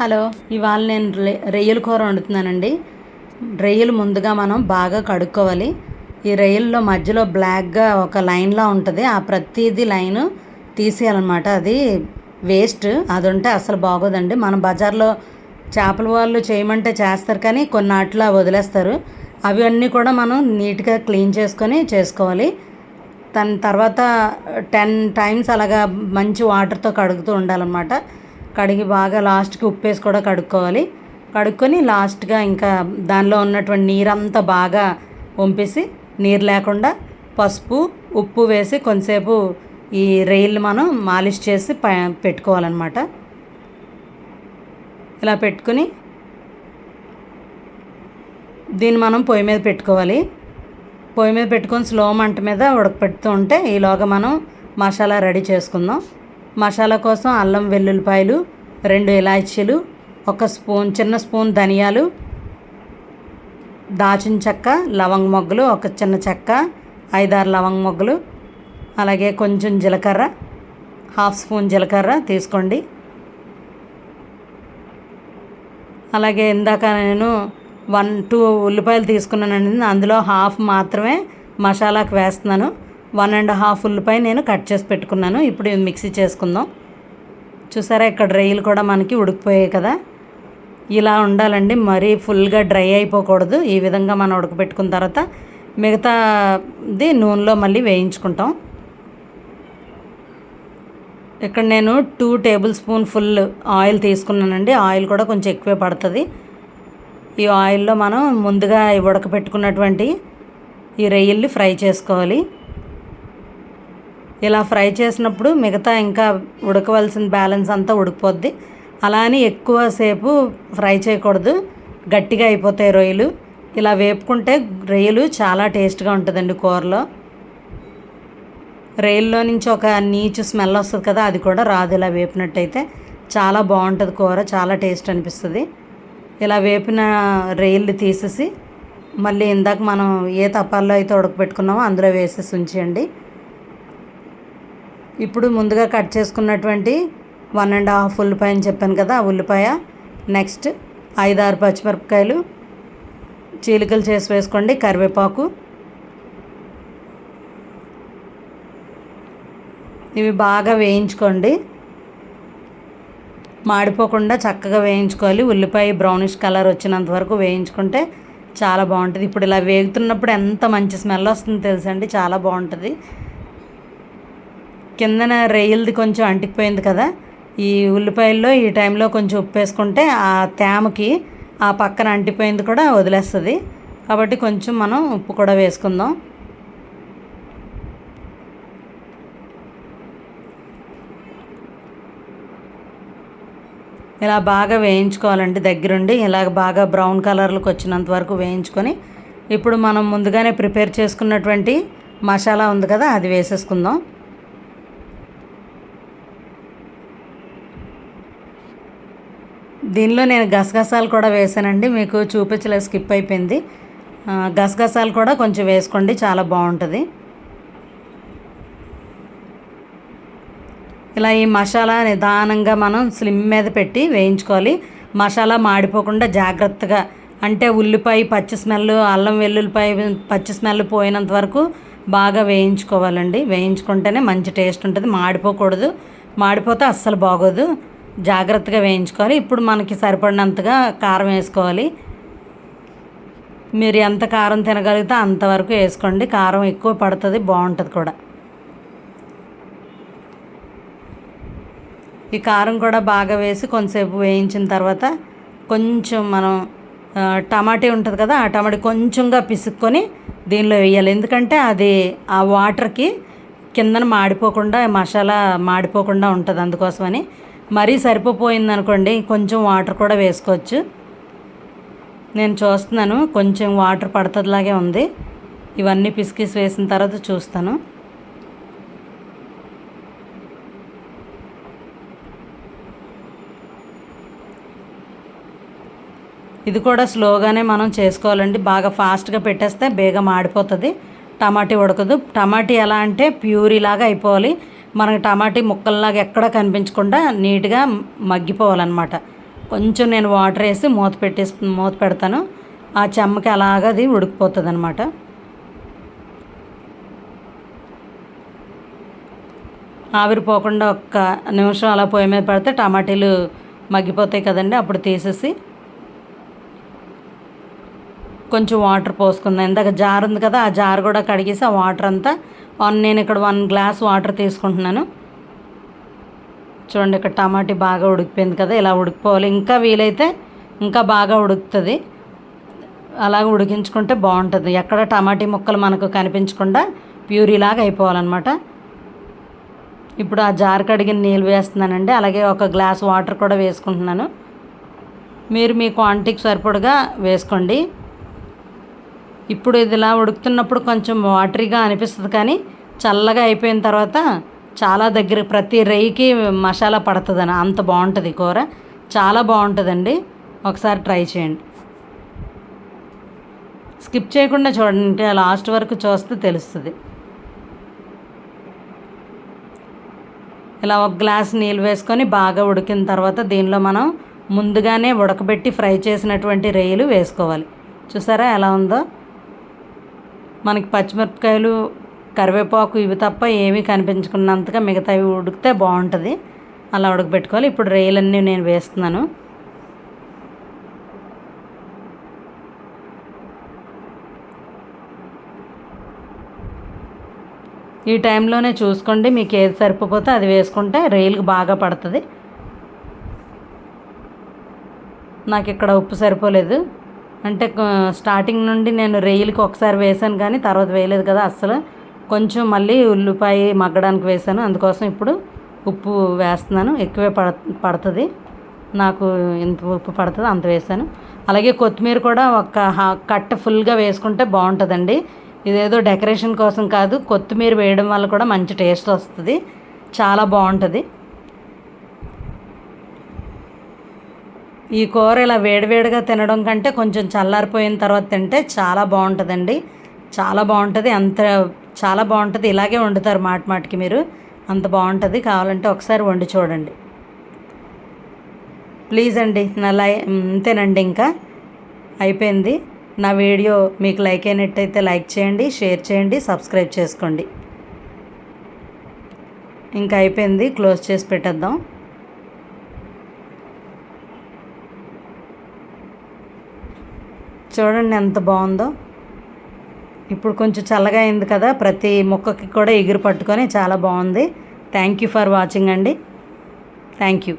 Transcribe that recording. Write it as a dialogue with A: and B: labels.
A: Hello ఇవాళ నేను రొయ్యల కూర వండుతున్నానండి. రొయ్యలు ముందుగా మనం బాగా కడుక్కోవాలి. ఈ రొయ్యల్లో మధ్యలో బ్లాక్గా ఒక లైన్లా ఉంటుంది. ఆ ప్రతిదీ లైన్ తీసేయాలన్నమాట. అది వేస్ట్. అది ఉంటే అసలు బాగోదండి. మన బజార్లో చేపల వాళ్ళు చేయమంటే చేస్తారు కానీ కొన్ని అట్లా వదిలేస్తారు. అవి అన్నీ కూడా మనం నీట్గా క్లీన్ చేసుకొని చేసుకోవాలి. దాని తర్వాత టెన్ టైమ్స్ అలాగా మంచి వాటర్తో కడుగుతూ ఉండాలన్నమాట. కడిగి బాగా లాస్ట్కి ఉప్పు వేసి కూడా కడుక్కోవాలి. కడుక్కొని లాస్ట్గా ఇంకా దానిలో ఉన్నటువంటి నీరంతా బాగా వంపేసి నీరు లేకుండా పసుపు ఉప్పు వేసి కొంతసేపు ఈ రొయ్యలు మనం మాలిష్ చేసి ప పెట్టుకోవాలన్నమాట. ఇలా పెట్టుకుని దీన్ని మనం పొయ్యి మీద పెట్టుకోవాలి. పొయ్యి మీద పెట్టుకొని స్లో మంట మీద ఉడకపెడుతూ ఉంటే ఈలోగా మనం మసాలా రెడీ చేసుకుందాం. మసాలా కోసం అల్లం వెల్లుల్లిపాయలు రెండు ఇలాచీలు ఒక స్పూన్ చిన్న స్పూన్ ధనియాలు దాచిన చెక్క లవంగ మొగ్గలు ఒక చిన్న చెక్క ఐదారు లవంగ మొగ్గలు అలాగే కొంచెం జీలకర్ర హాఫ్ స్పూన్ జీలకర్ర తీసుకోండి. అలాగే ఇందాక నేను వన్ టూ ఉల్లిపాయలు తీసుకున్నానండి అందులో హాఫ్ మాత్రమే మసాలాకు వేస్తున్నాను. వన్ అండ్ హాఫ్ ఉల్లిపాయ నేను కట్ చేసి పెట్టుకున్నాను. ఇప్పుడు మిక్సీ చేసుకుందాం. చూసారా ఇక్కడ రొయ్యలు కూడా మనకి ఉడికిపోయాయి కదా. ఇలా ఉండాలండి. మరీ ఫుల్గా డ్రై అయిపోకూడదు. ఈ విధంగా మనం ఉడకబెట్టుకున్న తర్వాత మిగతాది నూనెలో మళ్ళీ వేయించుకుంటాం. ఇక్కడ నేను two tablespoon full oil తీసుకున్నానండి. ఆయిల్ కూడా కొంచెం ఎక్కువే పడుతుంది. ఈ ఆయిల్లో మనం ముందుగా ఉడకపెట్టుకున్నటువంటి ఈ రొయ్యల్ని ఫ్రై చేసుకోవాలి. ఇలా ఫ్రై చేసినప్పుడు మిగతా ఇంకా ఉడకవలసిన బ్యాలెన్స్ అంతా ఉడికిపోద్ది. అలా అని ఎక్కువసేపు ఫ్రై చేయకూడదు. గట్టిగా అయిపోతాయి రొయ్యలు. ఇలా వేపుకుంటే రొయ్యలు చాలా టేస్ట్గా ఉంటుందండి కూరలో. రైల్లో నుంచి ఒక నీచు స్మెల్ వస్తుంది కదా అది కూడా రాదు ఇలా వేపినట్టయితే. చాలా బాగుంటుంది కూర చాలా టేస్ట్ అనిపిస్తుంది. ఇలా వేపిన రొయ్యలు తీసేసి మళ్ళీ ఇందాక మనం ఏ తపాల్లో అయితే ఉడకపెట్టుకున్నామో అందులో వేసేసి ఉంచేయండి. ఇప్పుడు ముందుగా కట్ చేసుకున్నటువంటి వన్ అండ్ హాఫ్ ఉల్లిపాయ అని చెప్పాను కదా ఆ ఉల్లిపాయ. నెక్స్ట్ ఐదారు పచ్చిమిరపకాయలు చీలికలు చేసి వేసుకోండి కరివేపాకు. ఇవి బాగా వేయించుకోండి. మాడిపోకుండా చక్కగా వేయించుకోవాలి. ఉల్లిపాయ బ్రౌనిష్ కలర్ వచ్చినంత వరకు వేయించుకుంటే చాలా బాగుంటుంది. ఇప్పుడు ఇలా వేగుతున్నప్పుడు ఎంత మంచి స్మెల్ వస్తుందో తెలుసండి చాలా బాగుంటుంది. కిందన రొయ్యలది కొంచెం అంటికిపోయింది కదా ఈ ఉల్లిపాయల్లో ఈ టైంలో కొంచెం ఉప్పు వేసుకుంటే ఆ తేమకి ఆ పక్కన అంటిపోయింది కూడా వదిలేస్తుంది. కాబట్టి కొంచెం మనం ఉప్పు కూడా వేసుకుందాం. ఇలా బాగా వేయించుకోవాలండి దగ్గరుండి ఇలా బాగా బ్రౌన్ కలర్లకు వచ్చినంత వరకు వేయించుకొని ఇప్పుడు మనం ముందుగానే ప్రిపేర్ చేసుకున్నటువంటి మసాలా ఉంది కదా అది వేసేసుకుందాం. దీనిలో నేను గసగసాలు కూడా వేసానండి. మీకు చూపించలేదు స్కిప్ అయిపోయింది. గసగసాలు కూడా కొంచెం వేసుకోండి చాలా బాగుంటుంది. ఇలా ఈ మసాలా నిదానంగా మనం స్లిమ్ మీద పెట్టి వేయించుకోవాలి. మసాలా మాడిపోకుండా జాగ్రత్తగా అంటే ఉల్లిపాయ పచ్చి స్మెల్ అల్లం వెల్లుల్లిపాయ పచ్చి స్మెల్ పోయినంత వరకు బాగా వేయించుకోవాలండి. వేయించుకుంటేనే మంచి టేస్ట్ ఉంటుంది. మాడిపోకూడదు. మాడిపోతే అస్సలు బాగోదు. జాగ్రత్తగా వేయించుకోవాలి. ఇప్పుడు మనకి సరిపడినంతగా కారం వేసుకోవాలి. మీరు ఎంత కారం తినగలిగితే అంతవరకు వేసుకోండి. కారం ఎక్కువ పడుతుంది బాగుంటుంది కూడా. ఈ కారం కూడా బాగా వేసి కొంతసేపు వేయించిన తర్వాత కొంచెం మనం టమాటీ ఉంటుంది కదా ఆ టమాటీ కొంచెంగా పిసుక్కొని దీనిలో వేయాలి. ఎందుకంటే అది ఆ వాటర్కి కిందన మాడిపోకుండా మసాలా మాడిపోకుండా ఉంటుంది అందుకోసమని. మరీ సరిపోయింది అనుకోండి కొంచెం వాటర్ కూడా వేసుకోవచ్చు. నేను చూస్తున్నాను కొంచెం వాటర్ పడుతుందిలాగే ఉంది. ఇవన్నీ పిసికిసి వేసిన తర్వాత చూస్తాను. ఇది కూడా స్లోగానే మనం చేసుకోవాలండి. బాగా ఫాస్ట్గా పెట్టేస్తే బేగం మాడిపోతుంది టమాటీ ఉడకదు. టమాటీ ఎలా అంటే ప్యూరీ లాగా అయిపోవాలి. మనకి టమాటీ ముక్కల్లాగా ఎక్కడ కనిపించకుండా నీట్గా మగ్గిపోవాలన్నమాట. కొంచెం నేను వాటర్ వేసి మూత పెట్టేసి మూత పెడతాను. ఆ చెమ్మకి అలాగ అది ఉడికిపోతుంది అనమాట ఆవిరిపోకుండా ఒక్క నిమిషం అలా పొయ్యి మీద పెడితే టమాటీలు మగ్గిపోతాయి కదండి అప్పుడు తీసేసి కొంచెం వాటర్ పోసుకుందాం. ఇందాక జార్ ఉంది కదా ఆ జార్ కూడా కడిగేసి ఆ వాటర్ అంతా వన్ నేను ఇక్కడ వన్ గ్లాస్ వాటర్ తీసుకుంటున్నాను. చూడండి ఇక్కడ టమాటీ బాగా ఉడికిపోయింది కదా ఇలా ఉడికిపోవాలి. ఇంకా వీలైతే ఇంకా బాగా ఉడుకుతుంది. అలాగ ఉడికించుకుంటే బాగుంటుంది. ఎక్కడ టమాటీ ముక్కలు మనకు కనిపించకుండా ప్యూరీలాగా అయిపోవాలన్నమాట. ఇప్పుడు ఆ జార్ కడిగిన నీళ్ళు వేస్తున్నానండి. అలాగే ఒక గ్లాస్ వాటర్ కూడా వేసుకుంటున్నాను. మీరు మీ క్వాంటిటీకి సరిపడగా వేసుకోండి. ఇప్పుడు ఇది ఇలా ఉడుకుతున్నప్పుడు కొంచెం వాటరీగా అనిపిస్తుంది కానీ చల్లగా అయిపోయిన తర్వాత చాలా దగ్గర ప్రతి రైకి మసాలా పడుతుందని. అంత బాగుంటుంది కూర. చాలా బాగుంటుందండి. ఒకసారి ట్రై చేయండి. స్కిప్ చేయకుండా చూడండి. లాస్ట్ వరకు చూస్తే తెలుస్తుంది. ఇలా ఒక గ్లాస్ నీళ్ళు వేసుకొని బాగా ఉడికిన తర్వాత దీనిలో మనం ముందుగానే ఉడకబెట్టి ఫ్రై చేసినటువంటి రొయ్యలు వేసుకోవాలి. చూసారా ఎలా ఉందో? మనకి పచ్చిమిరపకాయలు కరివేపాకు ఇవి తప్ప ఏమీ కనిపించుకున్నంతగా మిగతావి ఉడికితే బాగుంటుంది. అలా ఉడకబెట్టుకోవాలి. ఇప్పుడు రొయ్యలన్నీ నేను వేస్తున్నాను. ఈ టైంలోనే చూసుకోండి మీకు ఏది సరిపోతే అది వేసుకుంటే రైలుకి బాగా పడుతుంది. నాకు ఇక్కడ ఉప్పు సరిపోలేదు. అంటే స్టార్టింగ్ నుండి నేను రెయిల్కి ఒకసారి వేసాను కానీ తర్వాత వేయలేదు కదా అస్సలు. కొంచెం మళ్ళీ ఉల్లిపాయ మగ్గడానికి వేసాను అందుకోసం ఇప్పుడు ఉప్పు వేస్తున్నాను. ఎక్కువే పడ పడుతుంది. నాకు ఎంత ఉప్పు పడుతుందో అంత వేసాను అలాగే కొత్తిమీర కూడా ఒక కట్ట ఫుల్గా వేసుకుంటే బాగుంటుందండి. ఇదేదో డెకరేషన్ కోసం కాదు కొత్తిమీర వేయడం వల్ల కూడా మంచి టేస్ట్ వస్తుంది. చాలా బాగుంటుంది. ఈ కూర ఇలా వేడివేడిగా తినడం కంటే కొంచెం చల్లారిపోయిన తర్వాత తింటే చాలా బాగుంటుందండి. చాలా బాగుంటుంది. అంత చాలా బాగుంటుంది. ఇలాగే వండుతారు మాట మాటికి మీరు. అంత బాగుంటుంది. కావాలంటే ఒకసారి వండి చూడండి. ప్లీజ్ అండి నా లై అంతేనండి ఇంకా. అయిపోయింది. నా వీడియో మీకు లైక్ అయినట్టయితే లైక్ చేయండి షేర్ చేయండి సబ్స్క్రైబ్ చేసుకోండి. ఇంకా అయిపోయింది. క్లోజ్ చేసి పెట్టేద్దాం. చూడండి ఎంత బాగుందో. ఇప్పుడు కొంచెం చల్లగా అయింది కదా ప్రతి మొక్కకి కూడా ఎగురు పట్టుకొని చాలా బాగుంది. థ్యాంక్ యూ ఫర్ వాచింగ్ అండి. Thank you